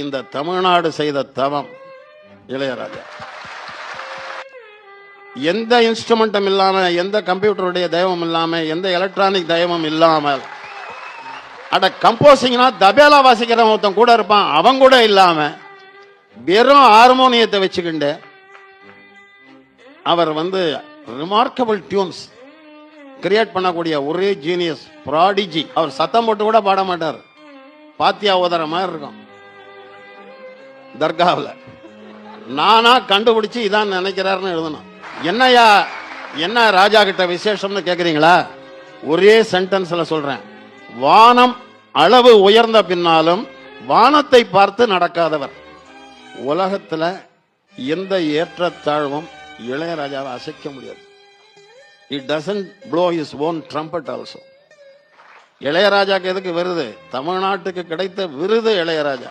இந்த தமிழ்நாடு செய்த தவம் இளையராஜா. எந்த இன்ஸ்ட்ருமெண்ட்டும் இல்லாமல் எந்த கம்ப்யூட்டருடைய தெய்வம் இல்லாமல் எந்த எலக்ட்ரானிக் தெய்வம் இல்லாமல் அட கம்போசிங்னா தபேலா வாசிக்கிறவன் ஒருத்தன் கூட இருப்பான் அவன் கூட இல்லாமல் வெறும் ஹார்மோனியத்தை வச்சுக்கிண்டு அவர் வந்து ரிமார்க்கபிள் டியூன்ஸ் கிரியேட் பண்ணக்கூடிய ஒரே ஜீனியஸ் ப்ராடிஜி அவர் சத்தம் போட்டு கூட பாட மாட்டார். பாத்தியா ஓதுற மாதிரி இருக்கும். தர்காவில். நானா கண்டுபிடிச்சு இதான் நினைக்கிறாருன்னு எழுதணும். என்னய்யா என்ன ராஜா கிட்ட விசேஷம்னு கேட்குறீங்களா ஒரே சென்டென்ஸில் சொல்கிறேன் வானம் அளவு உயர்ந்த பின்னாலும் வானத்தை பார்த்து நடக்காதவர். உலகத்தில் எந்த ஏற்றத்தாழ்வும் இளையராஜாவை அசைக்க முடியாது. It doesn't blow his own trumpet also இளையராஜாக்கு எதுக்கு விருது? தமிழ்நாட்டுக்கு கிடைத்த விருது இளையராஜா.